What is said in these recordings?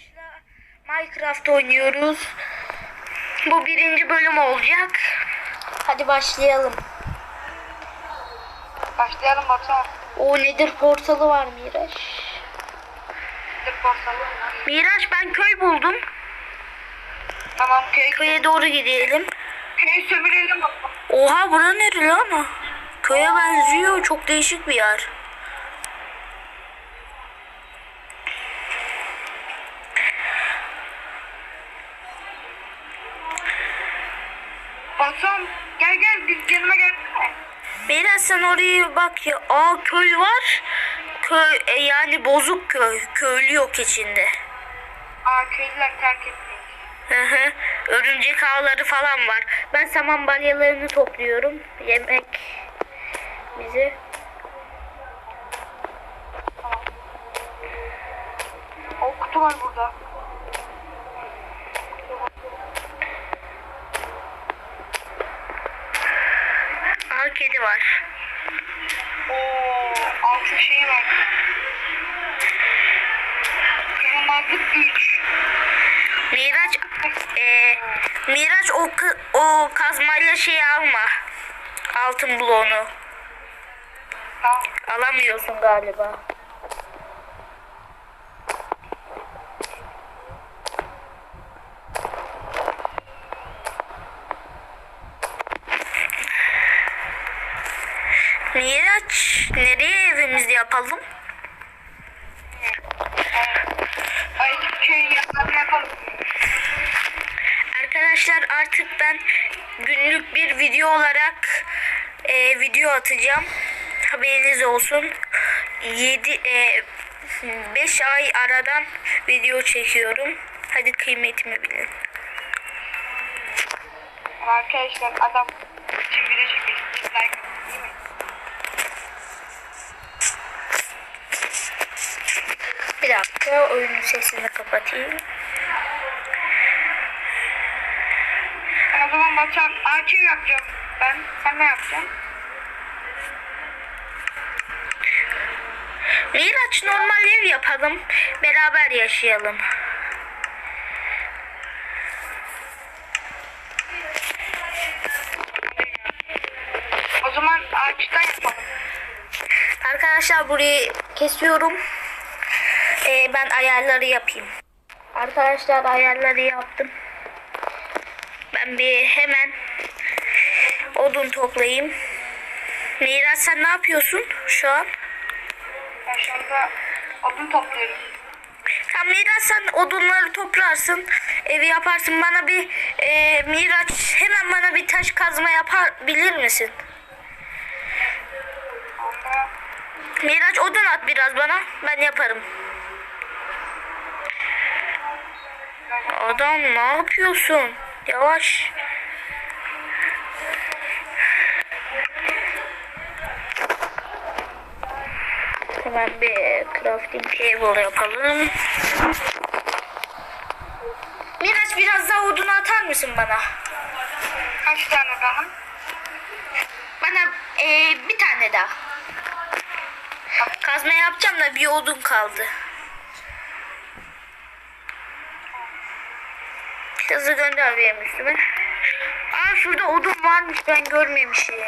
Miraç'la Minecraft oynuyoruz. Bu birinci bölüm olacak. Hadi başlayalım. Başlayalım Batuhan. O nedir portalı var Miraç. Bir portalı. Miraç ben köy buldum. Tamam köy. Köye doğru gidelim. Köyü sömürelim Batuhan. Oha bura nere lan? Köye benziyor. Çok değişik bir yer. Batuhan gel gel biz yanıma gel. Miraç sen oraya bak ya. Aa köy var. Köy e, yani bozuk köy. Köylü yok içinde. Aa köylüler terk etmiş. Hı hı. Örümcek ağları falan var. Ben saman balyalarını topluyorum. Yemek bize. O kutu var burada. Kedi var. Oo altın şeyi var. Kırılmazlık güç. Miraç e, Miraç o, o kazmayla şey alma. Altın bloğunu. Alamıyorsun galiba. Yapalım? Arkadaşlar artık ben günlük bir video olarak e, video atacağım. Haberiniz olsun. 7 5 ay aradan video çekiyorum. Hadi kıymetimi bilin. Arkadaşlar adam için video çekiyor. Like? Bir dakika oyunun sesini kapatayım. O zaman Batuhan AK yapacağım ben. Sen ne yapacaksın? Miraç normal ev yapalım. Beraber yaşayalım. O zaman ağaçtan yapalım. Arkadaşlar burayı kesiyorum. Ee, ben ayarları yapayım. Arkadaşlar ayarları yaptım. Ben bir hemen odun toplayayım. Miraç sen ne yapıyorsun şu an? Ben şu anda odun topluyorum. Tamam Miraç sen odunları toplarsın. Evi yaparsın. Bana bir e, Miraç hemen bana bir taş kazma yapabilir misin? Miraç odun at biraz bana. Ben yaparım. Adam ne yapıyorsun? Yavaş. Hemen bir crafting table yapalım. Miraç biraz daha odun atar mısın bana? kaç tane daha? Bana eee, bir tane daha. Kazma yapacağım da bir odun kaldı. Hızlı gönder benim üstüme. Aa şurada odun varmış ben görmemişim.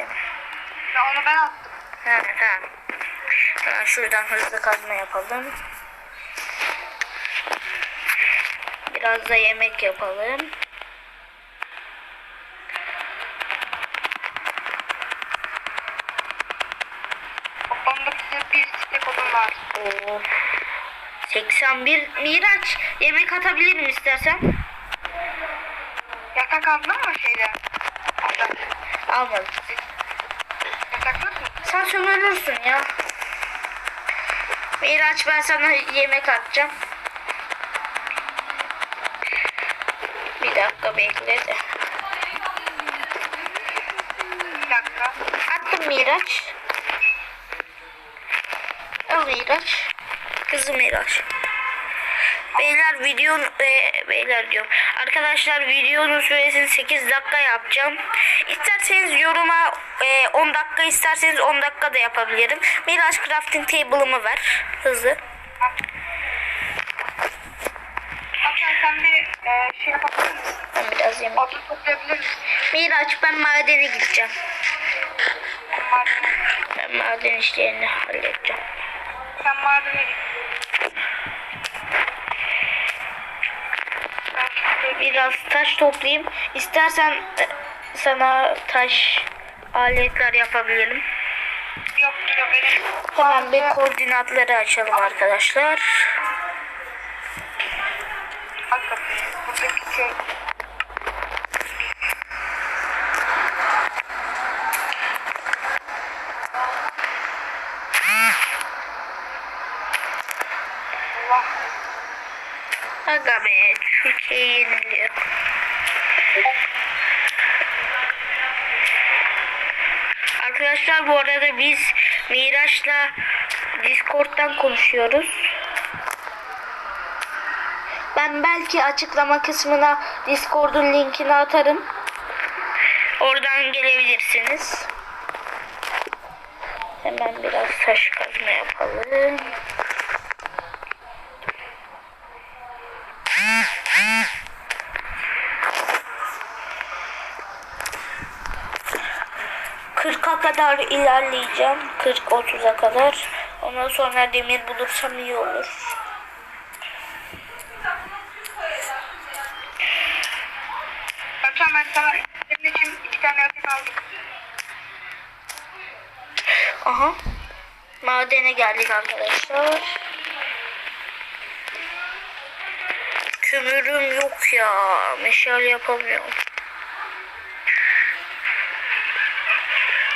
Ya onu ben attım. Ha tamam. Tamam şuradan hızlı kazma yapalım. Biraz da yemek yapalım. Size bir stek odun var. Oo. 81 Miraç yemek atabilirim istersen. Yatak aldın mı şeyde? Almadım. Yatak nasıl? Sen sömürürsün ya. Miraç ben sana yemek atacağım. Bir dakika bekle de. Bir dakika. Attım Miraç. Al Miraç. Kızım Miraç. Beyler videonun e, beyler diyorum. Arkadaşlar videonun süresini 8 dakika yapacağım. İsterseniz yoruma e, 10 dakika isterseniz 10 dakika da yapabilirim. Miraç crafting table'ımı ver. Hızlı. yapabilir misin? Ben biraz yemek. Odun toplayabilir misin? Miraç ben madene gideceğim. Sen Ben maden işlerini halledeceğim. sen madene git. Ben şuraya bir Biraz taş toplayayım. İstersen e, sana taş aletler yapabilirim. yok yok benim. Hemen bir koordinatları açalım arkadaşlar. Kapıyı. Buradaki şey. Aga be Türkiye yeniliyor. Arkadaşlar bu arada biz Miraç'la Discord'dan konuşuyoruz. Ben belki açıklama kısmına Discord'un linkini atarım. Oradan gelebilirsiniz. Hemen biraz taş kazma yapalım. Kırka kadar ilerleyeceğim. 40-30'a kadar. Ondan sonra demir bulursam iyi olur. Batuhan ben sana senin için iki tane yatak aldım. Aha. Madene geldik arkadaşlar. Kömürüm yok ya. Meşale yapamıyorum.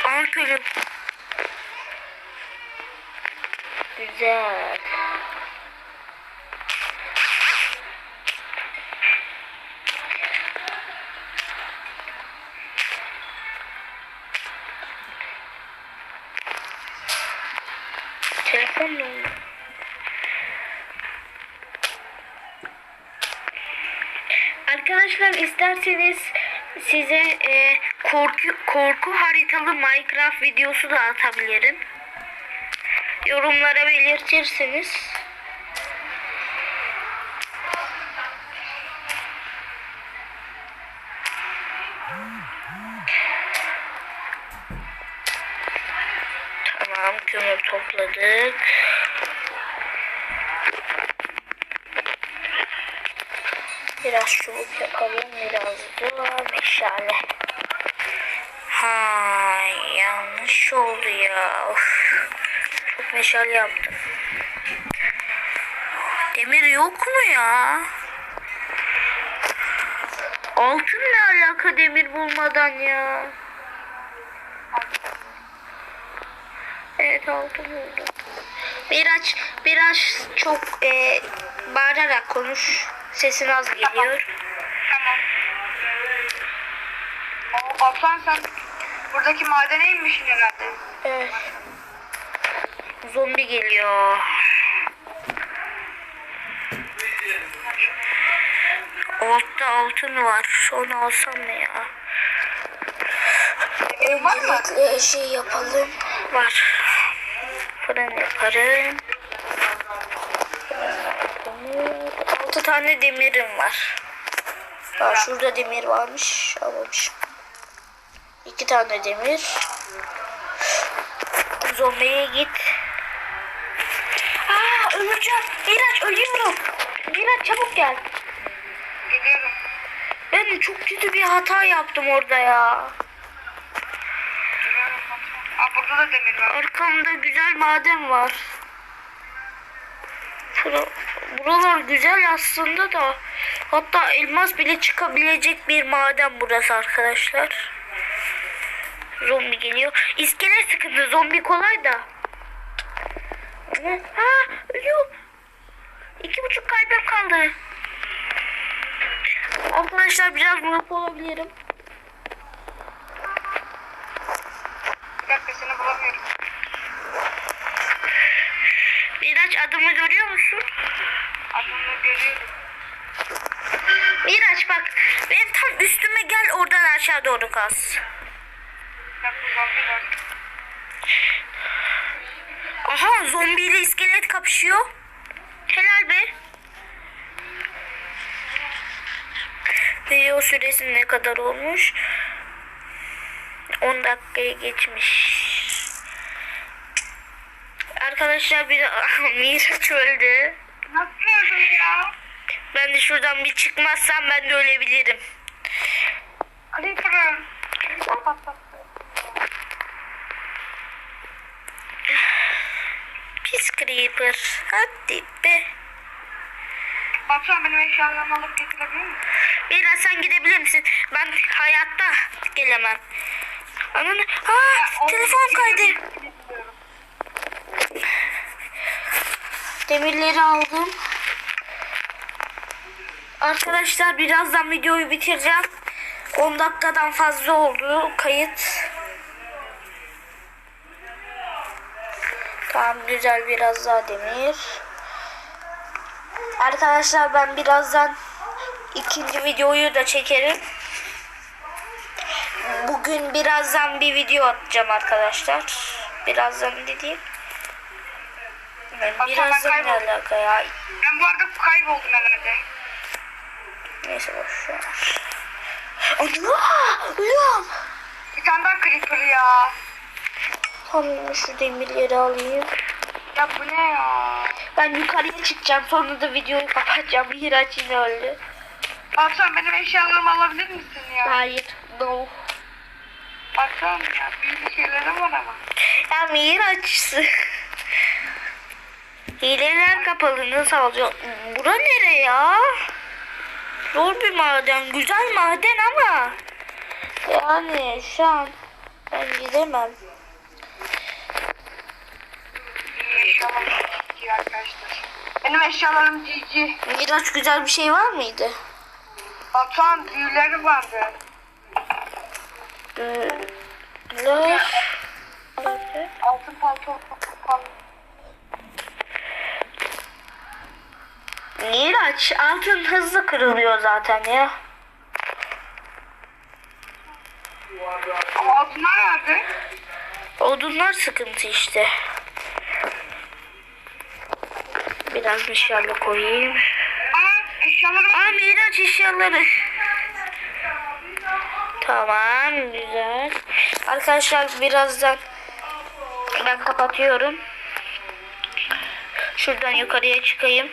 Aha kömür. Güzel. Telefon mu? Arkadaşlar isterseniz size e, korku korku haritalı Minecraft videosu da atabilirim. Yorumlara belirtirsiniz. Tamam kömür topladık. Biraz çubuk yapalım. Biraz da meşale. Ha yanlış oldu ya. Of. Çok meşale yaptım. Demir yok mu ya? Altın ne alaka demir bulmadan ya? Evet altın buldum. Miraç biraz çok e, bağırarak konuş. Sesin az geliyor. Tamam. Oo Batuhan sen buradaki madene inmişsin herhalde. Evet. Zombi geliyor. Altta altın var. Onu alsam mı ya? Öncelikle şey yapalım. Var. Fırın yaparım. Altı tane demirim var. Bak şurada demir varmış. Almamışım. İki tane demir. Zombiye git. Aa öleceğim. Miraç ölüyorum. Miraç çabuk gel. Geliyorum. Ben çok kötü bir hata yaptım orada ya. Aa burada da demir var. Arkamda güzel maden var. Bura- Buralar güzel aslında da. Hatta elmas bile çıkabilecek bir maden burası arkadaşlar. Zombi geliyor. İskelet sıkıntı. Zombi kolay da. Ha ölüyor. İki buçuk kalbim kaldı. Arkadaşlar biraz grup olabilirim. Bir dakika seni bulamıyorum. Miraç adımı görüyor musun? Adını görüyorum. Miraç bak benim tam üstüme gel oradan aşağı doğru kaz. Dakika zombi var. Aha zombiyle iskelet kapışıyor. Helal be. video süresi ne kadar olmuş? 10 dakikayı geçmiş. Arkadaşlar bir Miraç öldü. Nasıl ya? Ben de şuradan bir çıkmazsam ben de ölebilirim. Patlattı. Pis creeper. Hadi be. Batuhan benim eşyalarımı alıp getirebilir misin? Biraz sen gidebilir misin? Ben hayatta gelemem. Ananı... Aa, telefon kaydı. Demirleri aldım. Arkadaşlar birazdan videoyu bitireceğim. 10 dakikadan fazla oldu kayıt. Tamam güzel biraz daha demir. Arkadaşlar ben birazdan ikinci videoyu da çekerim. Bugün birazdan bir video atacağım arkadaşlar. Birazdan dediğim. Bak, birazdan hemen ne alaka ya? Ben bu arada kayboldum herhalde. Neyse boş ver. Allah! Ölüyorum. Bir tane daha Creeper ya. Tamam şu demirleri alayım. Ya bu ne ya? Ben yukarıya çıkacağım. Sonra da videoyu kapatacağım. Miraç yine öldü. Batuhan benim eşyalarımı alabilir misin ya? Hayır. No. Batuhan ya büyük şeylerim var ama. Ya Miraç. Hileler kapalı. Nasıl alacağım? Bura nere ya? Zor bir maden. Güzel maden ama. Yani şu an ben gidemem. Benim eşyalarım GG. Miraç güzel bir şey var mıydı? Batuhan büyüleri vardı. Ne? Altın palto Miraç altın hızlı kırılıyor zaten ya. Altınlar nerede? Odunlar sıkıntı işte. Biraz meşale koyayım. Aa eşyalarım Aa Miraç eşyaları. Tamam güzel. Arkadaşlar birazdan ben kapatıyorum. Şuradan yukarıya çıkayım.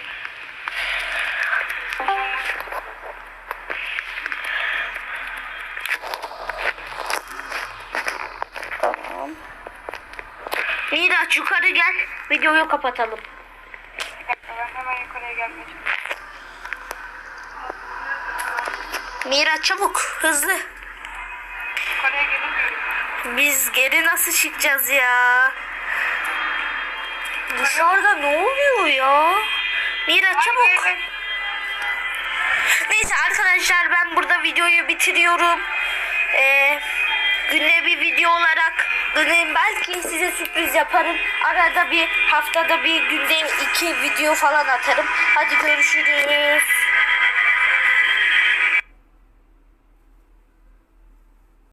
Miraç yukarı gel. Videoyu kapatalım. Ben hemen yukarıya gelmeye. Miraç çabuk hızlı. Yukarıya gelemiyorum. Biz geri nasıl çıkacağız ya? Dışarıda ne oluyor ya? Miraç çabuk. Neyse arkadaşlar ben burada videoyu bitiriyorum. Ee, günde bir video günde belki size sürpriz yaparım. Arada bir haftada bir günde iki video falan atarım. Hadi görüşürüz.